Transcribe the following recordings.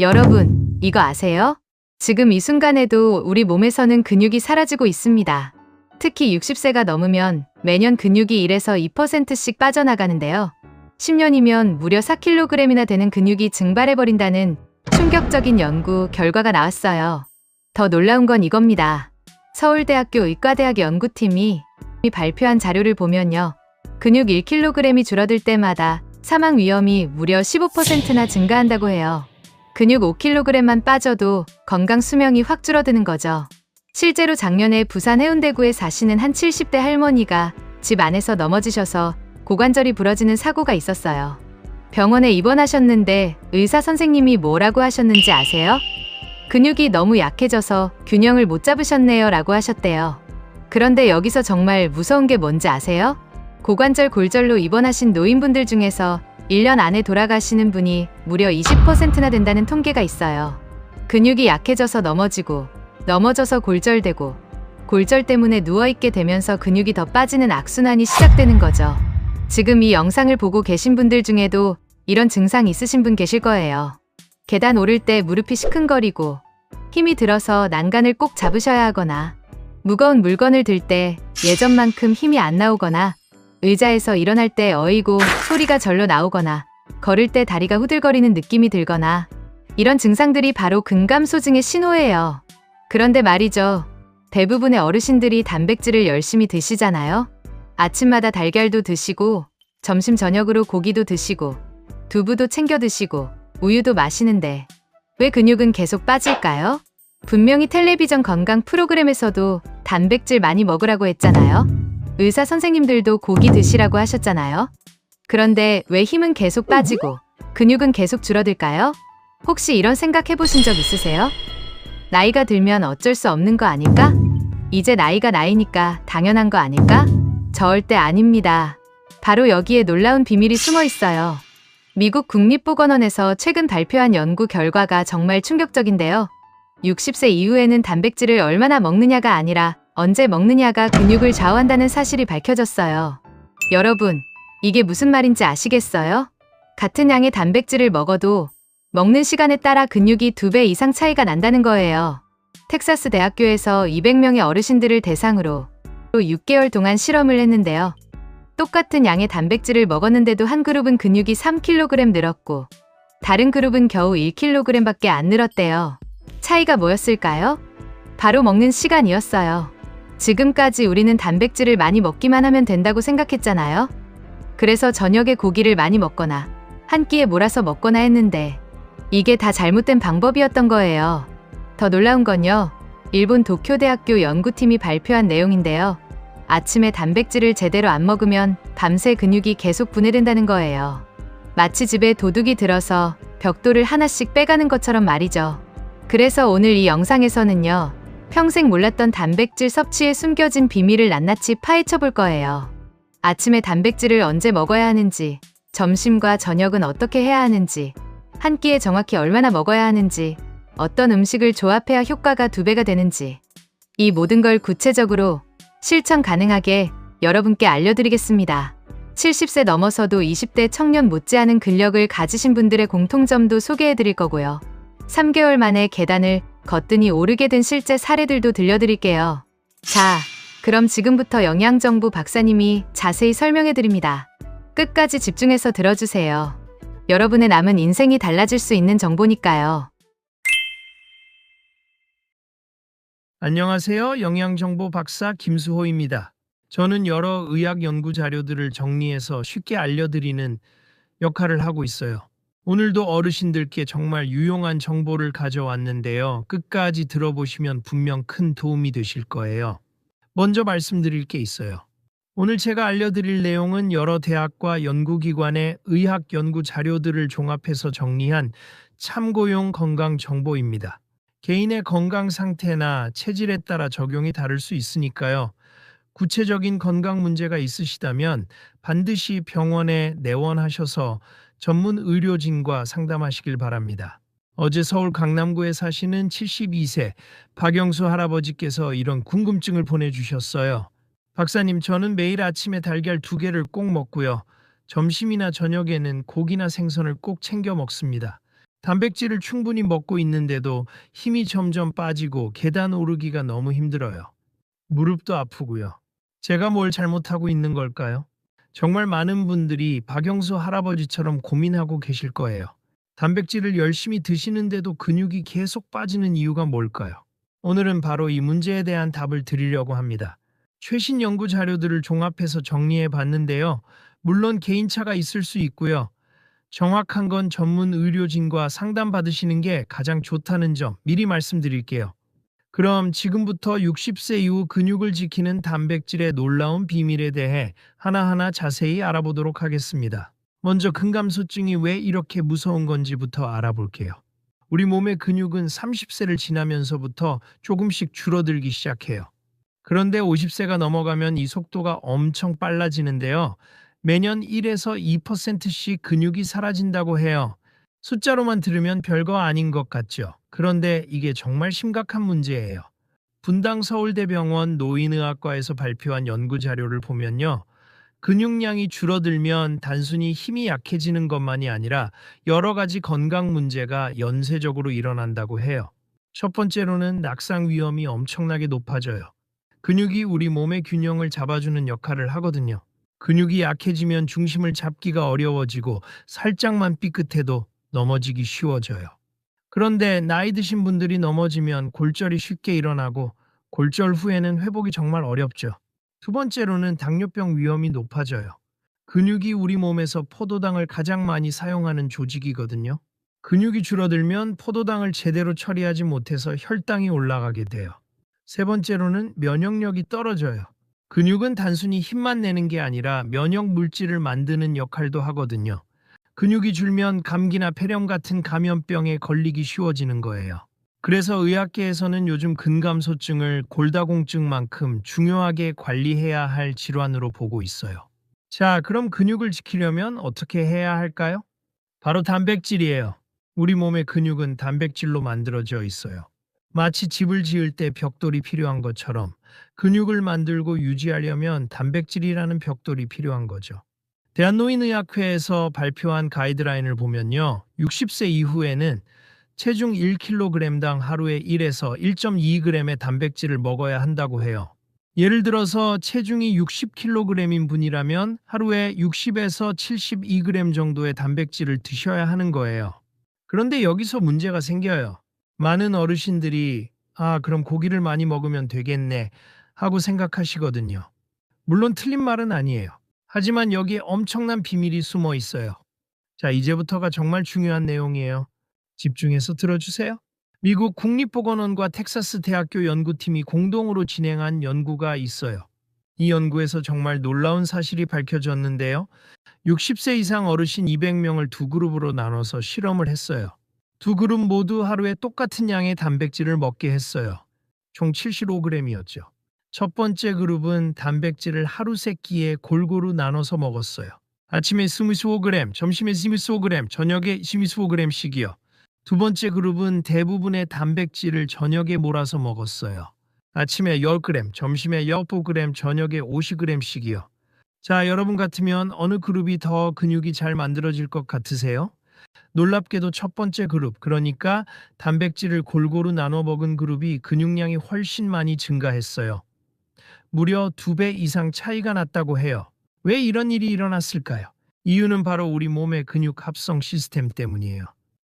여러분, 이거 아세요? 지금 이 순간에도 우리 몸에서는 근육이 사라지고 있습니다. 특히 60세가 넘으면 매년 근육이 1에서 2%씩 빠져나가는데요. 10년이면 무려 4kg이나 되는 근육이 증발해버린다는 충격적인 연구 결과가 나왔어요. 더 놀라운 건 이겁니다. 서울대학교 의과대학 연구팀이 발표한 자료를 보면요. 근육 1kg이 줄어들 때마다 사망 위험이 무려 15%나 증가한다고 해요. 근육 5kg만 빠져도 건강 수명이 확 줄어드는 거죠. 실제로 작년에 부산 해운대구에 사시는 한 70대 할머니가 집 안에서 넘어지셔서 고관절이 부러지는 사고가 있었어요. 병원에 입원하셨는데 의사 선생님이 뭐라고 하셨는지 아세요? 근육이 너무 약해져서 균형을 못 잡으셨네요 라고 하셨대요. 그런데 여기서 정말 무서운 게 뭔지 아세요? 고관절 골절로 입원하신 노인분들 중에서 1년 안에 돌아가시는 분이 무려 20%나 된다는 통계가 있어요. 근육이 약해져서 넘어지고, 넘어져서 골절되고, 골절 때문에 누워있게 되면서 근육이 더 빠지는 악순환이 시작되는 거죠. 지금 이 영상을 보고 계신 분들 중에도 이런 증상 있으신 분 계실 거예요. 계단 오를 때 무릎이 시큰거리고, 힘이 들어서 난간을 꼭 잡으셔야 하거나, 무거운 물건을 들 때 예전만큼 힘이 안 나오거나, 의자에서 일어날 때 어이고 소리가 절로 나오거나 걸을 때 다리가 후들거리는 느낌이 들거나 이런 증상들이 바로 근감소증의 신호예요. 그런데 말이죠. 대부분의 어르신들이 단백질을 열심히 드시잖아요. 아침마다 달걀도 드시고 점심 저녁으로 고기도 드시고 두부도 챙겨 드시고 우유도 마시는데 왜 근육은 계속 빠질까요? 분명히 텔레비전 건강 프로그램에서도 단백질 많이 먹으라고 했잖아요. 의사 선생님들도 고기 드시라고 하셨잖아요. 그런데 왜 힘은 계속 빠지고 근육은 계속 줄어들까요? 혹시 이런 생각 해보신 적 있으세요? 나이가 들면 어쩔 수 없는 거 아닐까? 이제 나이가 나이니까 당연한 거 아닐까? 절대 아닙니다. 바로 여기에 놀라운 비밀이 숨어 있어요. 미국 국립보건원에서 최근 발표한 연구 결과가 정말 충격적인데요. 60세 이후에는 단백질을 얼마나 먹느냐가 아니라 언제 먹느냐가 근육을 좌우한다는 사실이 밝혀졌어요. 여러분, 이게 무슨 말인지 아시겠어요? 같은 양의 단백질을 먹어도 먹는 시간에 따라 근육이 두 배 이상 차이가 난다는 거예요. 텍사스 대학교에서 200명의 어르신들을 대상으로 6개월 동안 실험을 했는데요. 똑같은 양의 단백질을 먹었는데도 한 그룹은 근육이 3kg 늘었고 다른 그룹은 겨우 1kg밖에 안 늘었대요. 차이가 뭐였을까요? 바로 먹는 시간이었어요. 지금까지 우리는 단백질을 많이 먹기만 하면 된다고 생각했잖아요. 그래서 저녁에 고기를 많이 먹거나 한 끼에 몰아서 먹거나 했는데 이게 다 잘못된 방법이었던 거예요. 더 놀라운 건요. 일본 도쿄대학교 연구팀이 발표한 내용인데요. 아침에 단백질을 제대로 안 먹으면 밤새 근육이 계속 분해된다는 거예요. 마치 집에 도둑이 들어서 벽돌을 하나씩 빼가는 것처럼 말이죠. 그래서 오늘 이 영상에서는요. 평생 몰랐던 단백질 섭취에 숨겨진 비밀을 낱낱이 파헤쳐 볼 거예요. 아침에 단백질을 언제 먹어야 하는지, 점심과 저녁은 어떻게 해야 하는지, 한 끼에 정확히 얼마나 먹어야 하는지, 어떤 음식을 조합해야 효과가 두 배가 되는지, 이 모든 걸 구체적으로 실천 가능하게 여러분께 알려드리겠습니다. 70세 넘어서도 20대 청년 못지않은 근력을 가지신 분들의 공통점도 소개해 드릴 거고요. 3개월 만에 계단을 거뜬히 오르게 된 실제 사례들도 들려드릴게요. 자, 그럼 지금부터 영양정보 박사님이 자세히 설명해 드립니다. 끝까지 집중해서 들어주세요. 여러분의 남은 인생이 달라질 수 있는 정보니까요. 안녕하세요. 영양정보 박사 김수호입니다. 저는 여러 의학 연구 자료들을 정리해서 쉽게 알려드리는 역할을 하고 있어요. 오늘도 어르신들께 정말 유용한 정보를 가져왔는데요. 끝까지 들어보시면 분명 큰 도움이 되실 거예요. 먼저 말씀드릴 게 있어요. 오늘 제가 알려드릴 내용은 여러 대학과 연구기관의 의학 연구 자료들을 종합해서 정리한 참고용 건강 정보입니다. 개인의 건강 상태나 체질에 따라 적용이 다를 수 있으니까요. 구체적인 건강 문제가 있으시다면 반드시 병원에 내원하셔서 전문 의료진과 상담하시길 바랍니다. 어제 서울 강남구에 사시는 72세 박영수 할아버지께서 이런 궁금증을 보내주셨어요. 박사님, 저는 매일 아침에 달걀 두 개를 꼭 먹고요. 점심이나 저녁에는 고기나 생선을 꼭 챙겨 먹습니다. 단백질을 충분히 먹고 있는데도 힘이 점점 빠지고 계단 오르기가 너무 힘들어요. 무릎도 아프고요. 제가 뭘 잘못하고 있는 걸까요? 정말 많은 분들이 박영수 할아버지처럼 고민하고 계실 거예요. 단백질을 열심히 드시는데도 근육이 계속 빠지는 이유가 뭘까요? 오늘은 바로 이 문제에 대한 답을 드리려고 합니다. 최신 연구 자료들을 종합해서 정리해 봤는데요. 물론 개인차가 있을 수 있고요. 정확한 건 전문 의료진과 상담 받으시는 게 가장 좋다는 점 미리 말씀드릴게요. 그럼 지금부터 60세 이후 근육을 지키는 단백질의 놀라운 비밀에 대해 하나하나 자세히 알아보도록 하겠습니다. 먼저 근감소증이 왜 이렇게 무서운 건지부터 알아볼게요. 우리 몸의 근육은 30세를 지나면서부터 조금씩 줄어들기 시작해요. 그런데 50세가 넘어가면 이 속도가 엄청 빨라지는데요. 매년 1에서 2%씩 근육이 사라진다고 해요. 숫자로만 들으면 별거 아닌 것 같죠. 그런데 이게 정말 심각한 문제예요. 분당 서울대병원 노인의학과에서 발표한 연구 자료를 보면요. 근육량이 줄어들면 단순히 힘이 약해지는 것만이 아니라 여러 가지 건강 문제가 연쇄적으로 일어난다고 해요. 첫 번째로는 낙상 위험이 엄청나게 높아져요. 근육이 우리 몸의 균형을 잡아주는 역할을 하거든요. 근육이 약해지면 중심을 잡기가 어려워지고 살짝만 삐끗해도 넘어지기 쉬워져요. 그런데 나이 드신 분들이 넘어지면 골절이 쉽게 일어나고 골절 후에는 회복이 정말 어렵죠. 두 번째로는 당뇨병 위험이 높아져요. 근육이 우리 몸에서 포도당을 가장 많이 사용하는 조직이거든요. 근육이 줄어들면 포도당을 제대로 처리하지 못해서 혈당이 올라가게 돼요. 세 번째로는 면역력이 떨어져요. 근육은 단순히 힘만 내는 게 아니라 면역 물질을 만드는 역할도 하거든요. 근육이 줄면 감기나 폐렴 같은 감염병에 걸리기 쉬워지는 거예요. 그래서 의학계에서는 요즘 근감소증을 골다공증만큼 중요하게 관리해야 할 질환으로 보고 있어요. 자, 그럼 근육을 지키려면 어떻게 해야 할까요? 바로 단백질이에요. 우리 몸의 근육은 단백질로 만들어져 있어요. 마치 집을 지을 때 벽돌이 필요한 것처럼 근육을 만들고 유지하려면 단백질이라는 벽돌이 필요한 거죠. 대한노인의학회에서 발표한 가이드라인을 보면요. 60세 이후에는 체중 1kg당 하루에 1에서 1.2g의 단백질을 먹어야 한다고 해요. 예를 들어서 체중이 60kg인 분이라면 하루에 60에서 72g 정도의 단백질을 드셔야 하는 거예요. 그런데 여기서 문제가 생겨요. 많은 어르신들이 아, 그럼 고기를 많이 먹으면 되겠네 하고 생각하시거든요. 물론 틀린 말은 아니에요. 하지만 여기에 엄청난 비밀이 숨어 있어요. 자, 이제부터가 정말 중요한 내용이에요. 집중해서 들어주세요. 미국 국립보건원과 텍사스 대학교 연구팀이 공동으로 진행한 연구가 있어요. 이 연구에서 정말 놀라운 사실이 밝혀졌는데요. 60세 이상 어르신 200명을 두 그룹으로 나눠서 실험을 했어요. 두 그룹 모두 하루에 똑같은 양의 단백질을 먹게 했어요. 총 75g이었죠. 첫 번째 그룹은 단백질을 하루 세 끼에 골고루 나눠서 먹었어요. 아침에 25g, 점심에 25g, 저녁에 25g씩이요. 두 번째 그룹은 대부분의 단백질을 저녁에 몰아서 먹었어요. 아침에 10g, 점심에 15g, 저녁에 50g씩이요. 자, 여러분 같으면 어느 그룹이 더 근육이 잘 만들어질 것 같으세요? 놀랍게도 첫 번째 그룹, 그러니까 단백질을 골고루 나눠 먹은 그룹이 근육량이 훨씬 많이 증가했어요. 무려 두 배 이상 차이가 났다고 해요. 왜 이런 일이 일어났을까요? 이유는 바로 우리 몸의 근육 합성 시스템 때문이에요.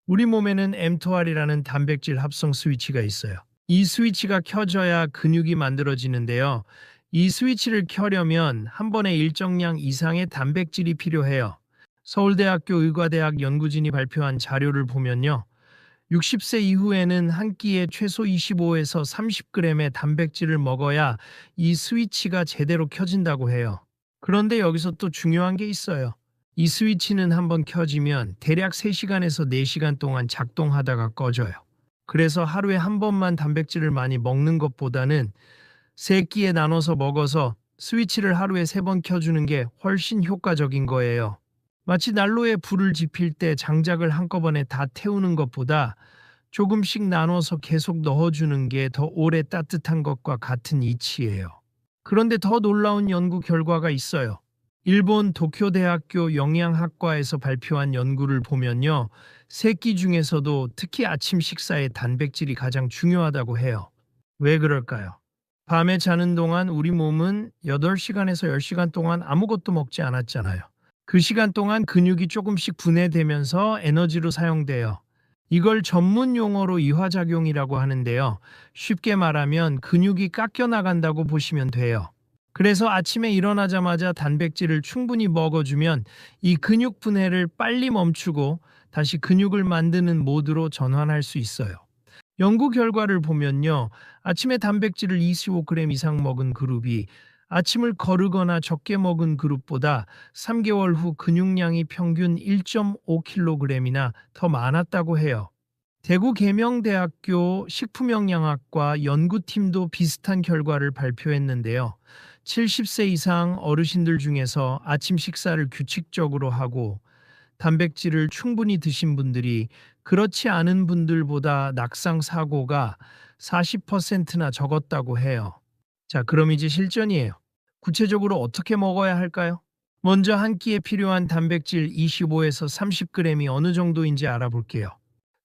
우리 몸에는 mTOR이라는 단백질 합성 스위치가 있어요. 이 스위치가 켜져야 근육이 만들어지는데요. 이 스위치를 켜려면 한 번에 일정량 이상의 단백질이 필요해요. 서울대학교 의과대학 연구진이 발표한 자료를 보면요. 60세 이후에는 한 끼에 최소 25에서 30g의 단백질을 먹어야 이 스위치가 제대로 켜진다고 해요. 그런데 여기서 또 중요한 게 있어요. 이 스위치는 한번 켜지면 대략 3시간에서 4시간 동안 작동하다가 꺼져요. 그래서 하루에 한 번만 단백질을 많이 먹는 것보다는 세 끼에 나눠서 먹어서 스위치를 하루에 세 번 켜주는 게 훨씬 효과적인 거예요. 마치 난로에 불을 지필 때 장작을 한꺼번에 다 태우는 것보다 조금씩 나눠서 계속 넣어주는 게 더 오래 따뜻한 것과 같은 이치예요. 그런데 더 놀라운 연구 결과가 있어요. 일본 도쿄대학교 영양학과에서 발표한 연구를 보면요. 새끼 중에서도 특히 아침 식사에 단백질이 가장 중요하다고 해요. 왜 그럴까요? 밤에 자는 동안 우리 몸은 8시간에서 10시간 동안 아무것도 먹지 않았잖아요. 그 시간 동안 근육이 조금씩 분해되면서 에너지로 사용돼요. 이걸 전문 용어로 이화작용이라고 하는데요. 쉽게 말하면 근육이 깎여 나간다고 보시면 돼요. 그래서 아침에 일어나자마자 단백질을 충분히 먹어주면 이 근육 분해를 빨리 멈추고 다시 근육을 만드는 모드로 전환할 수 있어요. 연구 결과를 보면요. 아침에 단백질을 25g 이상 먹은 그룹이 아침을 거르거나 적게 먹은 그룹보다 3개월 후 근육량이 평균 1.5kg이나 더 많았다고 해요. 대구 계명대학교 식품영양학과 연구팀도 비슷한 결과를 발표했는데요. 70세 이상 어르신들 중에서 아침 식사를 규칙적으로 하고 단백질을 충분히 드신 분들이 그렇지 않은 분들보다 낙상 사고가 40%나 적었다고 해요. 자, 그럼 이제 실전이에요. 구체적으로 어떻게 먹어야 할까요? 먼저 한 끼에 필요한 단백질 25에서 30g이 어느 정도인지 알아볼게요.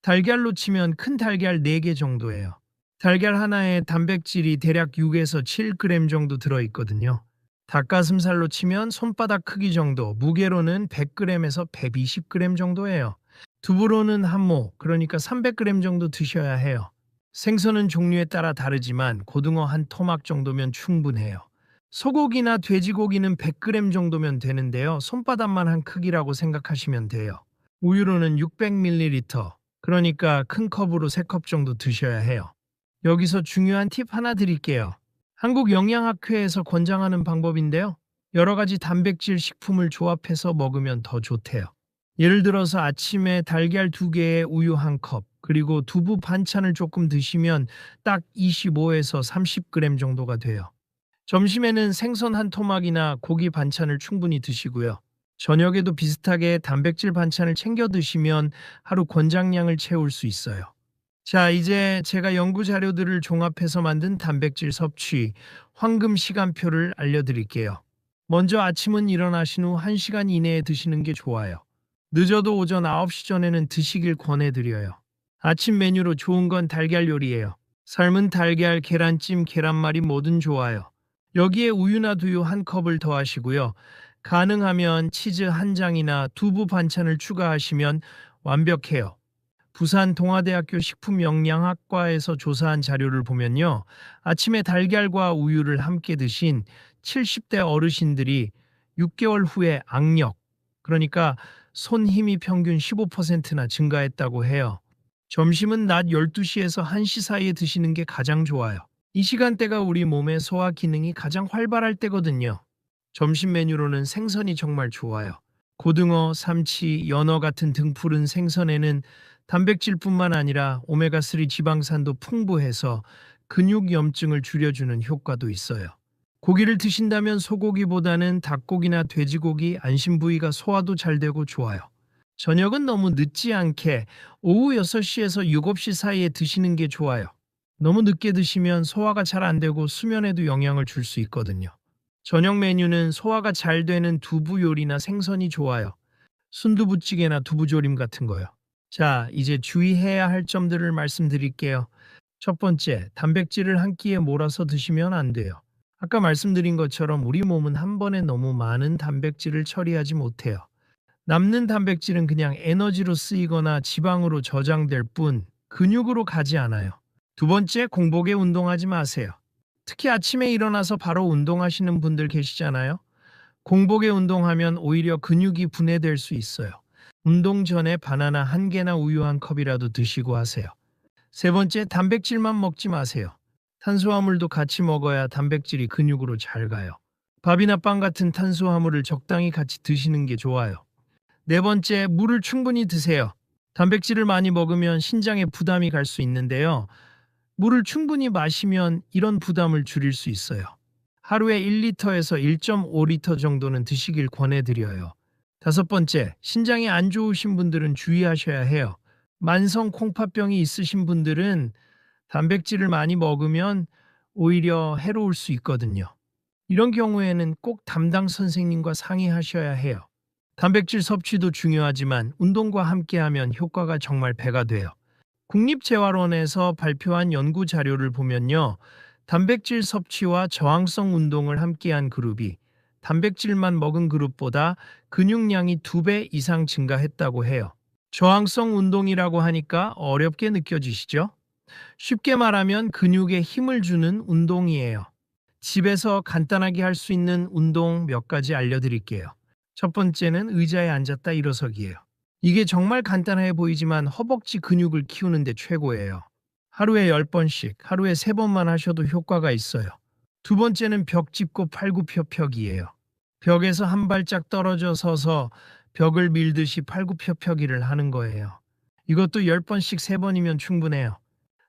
달걀로 치면 큰 달걀 4개 정도예요. 달걀 하나에 단백질이 대략 6에서 7g 정도 들어있거든요. 닭가슴살로 치면 손바닥 크기 정도, 무게로는 100g에서 120g 정도예요. 두부로는 한 모, 그러니까 300g 정도 드셔야 해요. 생선은 종류에 따라 다르지만 고등어 한 토막 정도면 충분해요. 소고기나 돼지고기는 100g 정도면 되는데요. 손바닥만 한 크기라고 생각하시면 돼요. 우유로는 600ml, 그러니까 큰 컵으로 3컵 정도 드셔야 해요. 여기서 중요한 팁 하나 드릴게요. 한국영양학회에서 권장하는 방법인데요. 여러 가지 단백질 식품을 조합해서 먹으면 더 좋대요. 예를 들어서 아침에 달걀 두 개에 우유 한 컵, 그리고 두부 반찬을 조금 드시면 딱 25에서 30g 정도가 돼요. 점심에는 생선 한 토막이나 고기 반찬을 충분히 드시고요. 저녁에도 비슷하게 단백질 반찬을 챙겨 드시면 하루 권장량을 채울 수 있어요. 자, 이제 제가 연구 자료들을 종합해서 만든 단백질 섭취 황금 시간표를 알려드릴게요. 먼저 아침은 일어나신 후 1시간 이내에 드시는 게 좋아요. 늦어도 오전 9시 전에는 드시길 권해드려요. 아침 메뉴로 좋은 건 달걀 요리예요. 삶은 달걀, 계란찜, 계란말이 뭐든 좋아요. 여기에 우유나 두유 한 컵을 더하시고요. 가능하면 치즈 한 장이나 두부 반찬을 추가하시면 완벽해요. 부산 동아대학교 식품영양학과에서 조사한 자료를 보면요. 아침에 달걀과 우유를 함께 드신 70대 어르신들이 6개월 후에 악력, 그러니까 손 힘이 평균 15%나 증가했다고 해요. 점심은 낮 12시에서 1시 사이에 드시는 게 가장 좋아요. 이 시간대가 우리 몸의 소화 기능이 가장 활발할 때거든요. 점심 메뉴로는 생선이 정말 좋아요. 고등어, 삼치, 연어 같은 등푸른 생선에는 단백질뿐만 아니라 오메가3 지방산도 풍부해서 근육 염증을 줄여주는 효과도 있어요. 고기를 드신다면 소고기보다는 닭고기나 돼지고기, 안심 부위가 소화도 잘 되고 좋아요. 저녁은 너무 늦지 않게 오후 6시에서 7시 사이에 드시는 게 좋아요. 너무 늦게 드시면 소화가 잘 안 되고 수면에도 영향을 줄 수 있거든요. 저녁 메뉴는 소화가 잘 되는 두부 요리나 생선이 좋아요. 순두부찌개나 두부조림 같은 거요. 자, 이제 주의해야 할 점들을 말씀드릴게요. 첫 번째, 단백질을 한 끼에 몰아서 드시면 안 돼요. 아까 말씀드린 것처럼 우리 몸은 한 번에 너무 많은 단백질을 처리하지 못해요. 남는 단백질은 그냥 에너지로 쓰이거나 지방으로 저장될 뿐 근육으로 가지 않아요. 두 번째, 공복에 운동하지 마세요. 특히 아침에 일어나서 바로 운동하시는 분들 계시잖아요. 공복에 운동하면 오히려 근육이 분해될 수 있어요. 운동 전에 바나나 한 개나 우유 한 컵이라도 드시고 하세요. 세 번째, 단백질만 먹지 마세요. 탄수화물도 같이 먹어야 단백질이 근육으로 잘 가요. 밥이나 빵 같은 탄수화물을 적당히 같이 드시는 게 좋아요. 네 번째, 물을 충분히 드세요. 단백질을 많이 먹으면 신장에 부담이 갈 수 있는데요. 물을 충분히 마시면 이런 부담을 줄일 수 있어요. 하루에 1리터에서 1.5리터 정도는 드시길 권해드려요. 다섯 번째, 신장이 안 좋으신 분들은 주의하셔야 해요. 만성 콩팥병이 있으신 분들은 단백질을 많이 먹으면 오히려 해로울 수 있거든요. 이런 경우에는 꼭 담당 선생님과 상의하셔야 해요. 단백질 섭취도 중요하지만 운동과 함께하면 효과가 정말 배가 돼요. 국립재활원에서 발표한 연구 자료를 보면요. 단백질 섭취와 저항성 운동을 함께한 그룹이 단백질만 먹은 그룹보다 근육량이 2배 이상 증가했다고 해요. 저항성 운동이라고 하니까 어렵게 느껴지시죠? 쉽게 말하면 근육에 힘을 주는 운동이에요. 집에서 간단하게 할 수 있는 운동 몇 가지 알려드릴게요. 첫 번째는 의자에 앉았다 일어서기예요. 이게 정말 간단해 보이지만 허벅지 근육을 키우는 데 최고예요. 하루에 10번씩, 하루에 3번만 하셔도 효과가 있어요. 두 번째는 벽 짚고 팔굽혀펴기예요. 벽에서 한 발짝 떨어져 서서 벽을 밀듯이 팔굽혀펴기를 하는 거예요. 이것도 10번씩 3번이면 충분해요.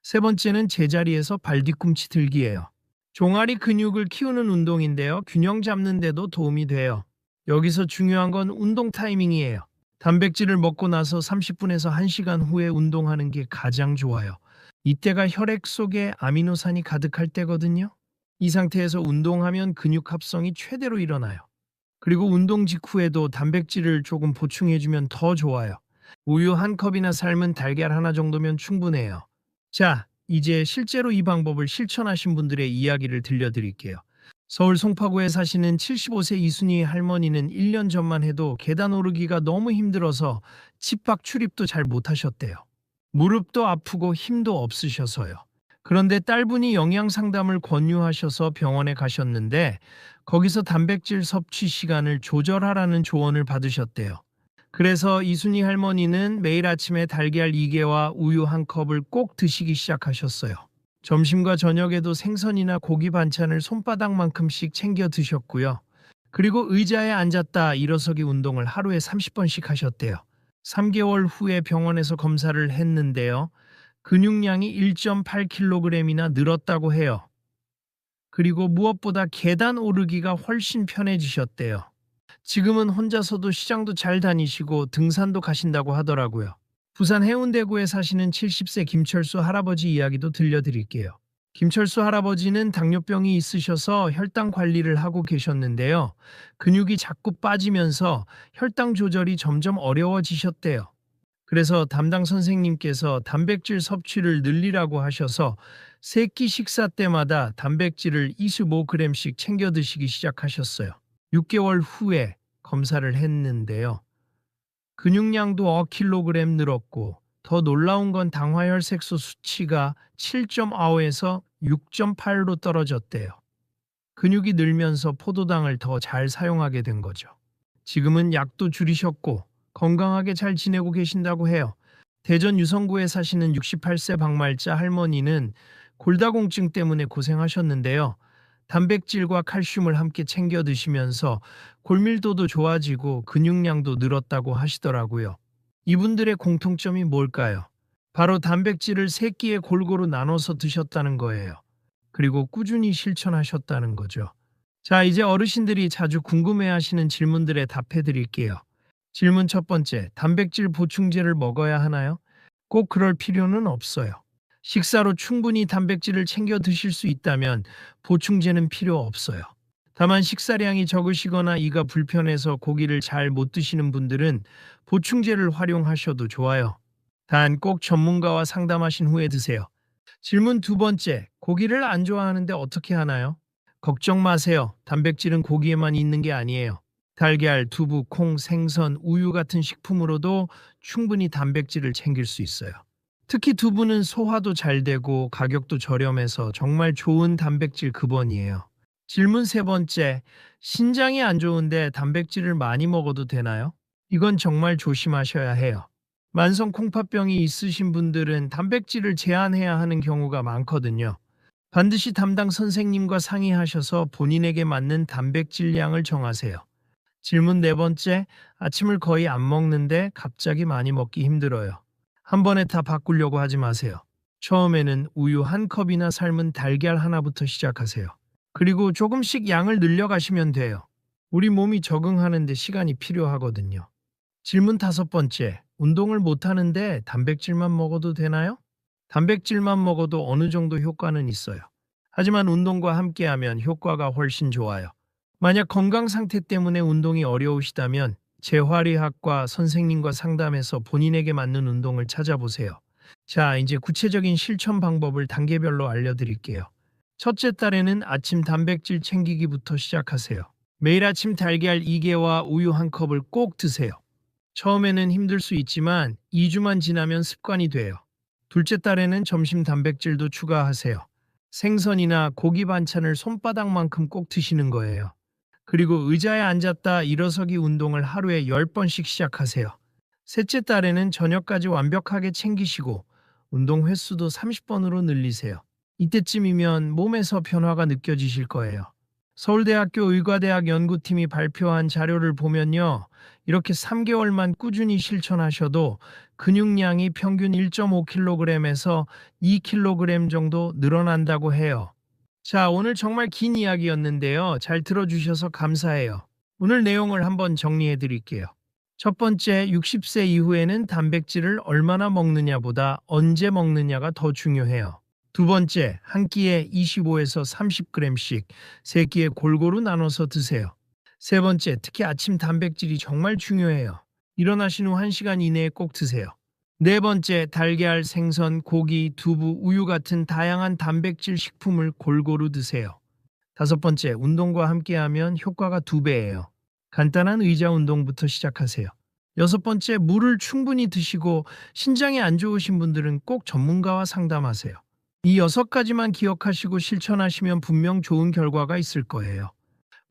세 번째는 제자리에서 발 뒤꿈치 들기예요. 종아리 근육을 키우는 운동인데요. 균형 잡는 데도 도움이 돼요. 여기서 중요한 건 운동 타이밍이에요. 단백질을 먹고 나서 30분에서 1시간 후에 운동하는 게 가장 좋아요. 이때가 혈액 속에 아미노산이 가득할 때거든요. 이 상태에서 운동하면 근육 합성이 최대로 일어나요. 그리고 운동 직후에도 단백질을 조금 보충해주면 더 좋아요. 우유 한 컵이나 삶은 달걀 하나 정도면 충분해요. 자, 이제 실제로 이 방법을 실천하신 분들의 이야기를 들려드릴게요. 서울 송파구에 사시는 75세 이순희 할머니는 1년 전만 해도 계단 오르기가 너무 힘들어서 집 밖 출입도 잘 못하셨대요. 무릎도 아프고 힘도 없으셔서요. 그런데 딸분이 영양 상담을 권유하셔서 병원에 가셨는데 거기서 단백질 섭취 시간을 조절하라는 조언을 받으셨대요. 그래서 이순희 할머니는 매일 아침에 달걀 2개와 우유 한 컵을 꼭 드시기 시작하셨어요. 점심과 저녁에도 생선이나 고기 반찬을 손바닥만큼씩 챙겨 드셨고요. 그리고 의자에 앉았다 일어서기 운동을 하루에 30번씩 하셨대요. 3개월 후에 병원에서 검사를 했는데요. 근육량이 1.8kg이나 늘었다고 해요. 그리고 무엇보다 계단 오르기가 훨씬 편해지셨대요. 지금은 혼자서도 시장도 잘 다니시고 등산도 가신다고 하더라고요. 부산 해운대구에 사시는 70세 김철수 할아버지 이야기도 들려드릴게요. 김철수 할아버지는 당뇨병이 있으셔서 혈당 관리를 하고 계셨는데요. 근육이 자꾸 빠지면서 혈당 조절이 점점 어려워지셨대요. 그래서 담당 선생님께서 단백질 섭취를 늘리라고 하셔서 세끼 식사 때마다 단백질을 25g씩 챙겨 드시기 시작하셨어요. 6개월 후에 검사를 했는데요. 근육량도 5kg 늘었고 더 놀라운 건 당화혈색소 수치가 7.5에서 6.8로 떨어졌대요. 근육이 늘면서 포도당을 더 잘 사용하게 된 거죠. 지금은 약도 줄이셨고 건강하게 잘 지내고 계신다고 해요. 대전 유성구에 사시는 68세 박말자 할머니는 골다공증 때문에 고생하셨는데요. 단백질과 칼슘을 함께 챙겨 드시면서 골밀도도 좋아지고 근육량도 늘었다고 하시더라고요. 이분들의 공통점이 뭘까요? 바로 단백질을 세 끼에 골고루 나눠서 드셨다는 거예요. 그리고 꾸준히 실천하셨다는 거죠. 자, 이제 어르신들이 자주 궁금해 하시는 질문들에 답해 드릴게요. 질문 첫 번째, 단백질 보충제를 먹어야 하나요? 꼭 그럴 필요는 없어요. 식사로 충분히 단백질을 챙겨 드실 수 있다면 보충제는 필요 없어요. 다만 식사량이 적으시거나 이가 불편해서 고기를 잘 못 드시는 분들은 보충제를 활용하셔도 좋아요. 단 꼭 전문가와 상담하신 후에 드세요. 질문 두 번째, 고기를 안 좋아하는데 어떻게 하나요? 걱정 마세요. 단백질은 고기에만 있는 게 아니에요. 달걀, 두부, 콩, 생선, 우유 같은 식품으로도 충분히 단백질을 챙길 수 있어요. 특히 두부는 소화도 잘 되고 가격도 저렴해서 정말 좋은 단백질 급원이에요. 질문 세 번째, 신장이 안 좋은데 단백질을 많이 먹어도 되나요? 이건 정말 조심하셔야 해요. 만성 콩팥병이 있으신 분들은 단백질을 제한해야 하는 경우가 많거든요. 반드시 담당 선생님과 상의하셔서 본인에게 맞는 단백질량을 정하세요. 질문 네 번째, 아침을 거의 안 먹는데 갑자기 많이 먹기 힘들어요. 한 번에 다 바꾸려고 하지 마세요. 처음에는 우유 한 컵이나 삶은 달걀 하나부터 시작하세요. 그리고 조금씩 양을 늘려가시면 돼요. 우리 몸이 적응하는데 시간이 필요하거든요. 질문 다섯 번째, 운동을 못하는데 단백질만 먹어도 되나요? 단백질만 먹어도 어느 정도 효과는 있어요. 하지만 운동과 함께하면 효과가 훨씬 좋아요. 만약 건강 상태 때문에 운동이 어려우시다면 재활의학과 선생님과 상담해서 본인에게 맞는 운동을 찾아보세요. 자, 이제 구체적인 실천 방법을 단계별로 알려드릴게요. 첫째 달에는 아침 단백질 챙기기부터 시작하세요. 매일 아침 달걀 2개와 우유 한 컵을 꼭 드세요. 처음에는 힘들 수 있지만 2주만 지나면 습관이 돼요. 둘째 달에는 점심 단백질도 추가하세요. 생선이나 고기 반찬을 손바닥만큼 꼭 드시는 거예요. 그리고 의자에 앉았다 일어서기 운동을 하루에 10번씩 시작하세요. 셋째 달에는 저녁까지 완벽하게 챙기시고 운동 횟수도 30번으로 늘리세요. 이때쯤이면 몸에서 변화가 느껴지실 거예요. 서울대학교 의과대학 연구팀이 발표한 자료를 보면요. 이렇게 3개월만 꾸준히 실천하셔도 근육량이 평균 1.5kg에서 2kg 정도 늘어난다고 해요. 자, 오늘 정말 긴 이야기였는데요. 잘 들어주셔서 감사해요. 오늘 내용을 한번 정리해 드릴게요. 첫 번째, 60세 이후에는 단백질을 얼마나 먹느냐보다 언제 먹느냐가 더 중요해요. 두 번째, 한 끼에 25에서 30g씩 세 끼에 골고루 나눠서 드세요. 세 번째, 특히 아침 단백질이 정말 중요해요. 일어나신 후 1시간 이내에 꼭 드세요. 네 번째, 달걀, 생선, 고기, 두부, 우유 같은 다양한 단백질 식품을 골고루 드세요. 다섯 번째, 운동과 함께하면 효과가 두 배예요. 간단한 의자 운동부터 시작하세요. 여섯 번째, 물을 충분히 드시고 신장이 안 좋으신 분들은 꼭 전문가와 상담하세요. 이 여섯 가지만 기억하시고 실천하시면 분명 좋은 결과가 있을 거예요.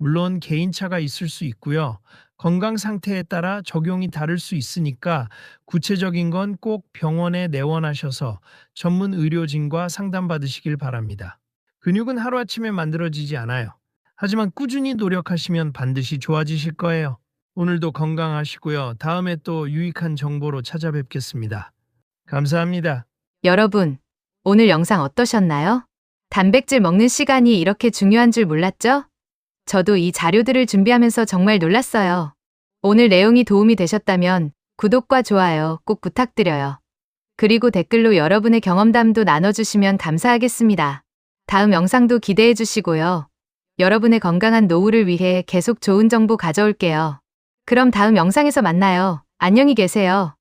물론 개인차가 있을 수 있고요. 건강 상태에 따라 적용이 다를 수 있으니까 구체적인 건 꼭 병원에 내원하셔서 전문 의료진과 상담받으시길 바랍니다. 근육은 하루아침에 만들어지지 않아요. 하지만 꾸준히 노력하시면 반드시 좋아지실 거예요. 오늘도 건강하시고요. 다음에 또 유익한 정보로 찾아뵙겠습니다. 감사합니다. 여러분, 오늘 영상 어떠셨나요? 단백질 먹는 시간이 이렇게 중요한 줄 몰랐죠? 저도 이 자료들을 준비하면서 정말 놀랐어요. 오늘 내용이 도움이 되셨다면 구독과 좋아요 꼭 부탁드려요. 그리고 댓글로 여러분의 경험담도 나눠주시면 감사하겠습니다. 다음 영상도 기대해 주시고요. 여러분의 건강한 노후를 위해 계속 좋은 정보 가져올게요. 그럼 다음 영상에서 만나요. 안녕히 계세요.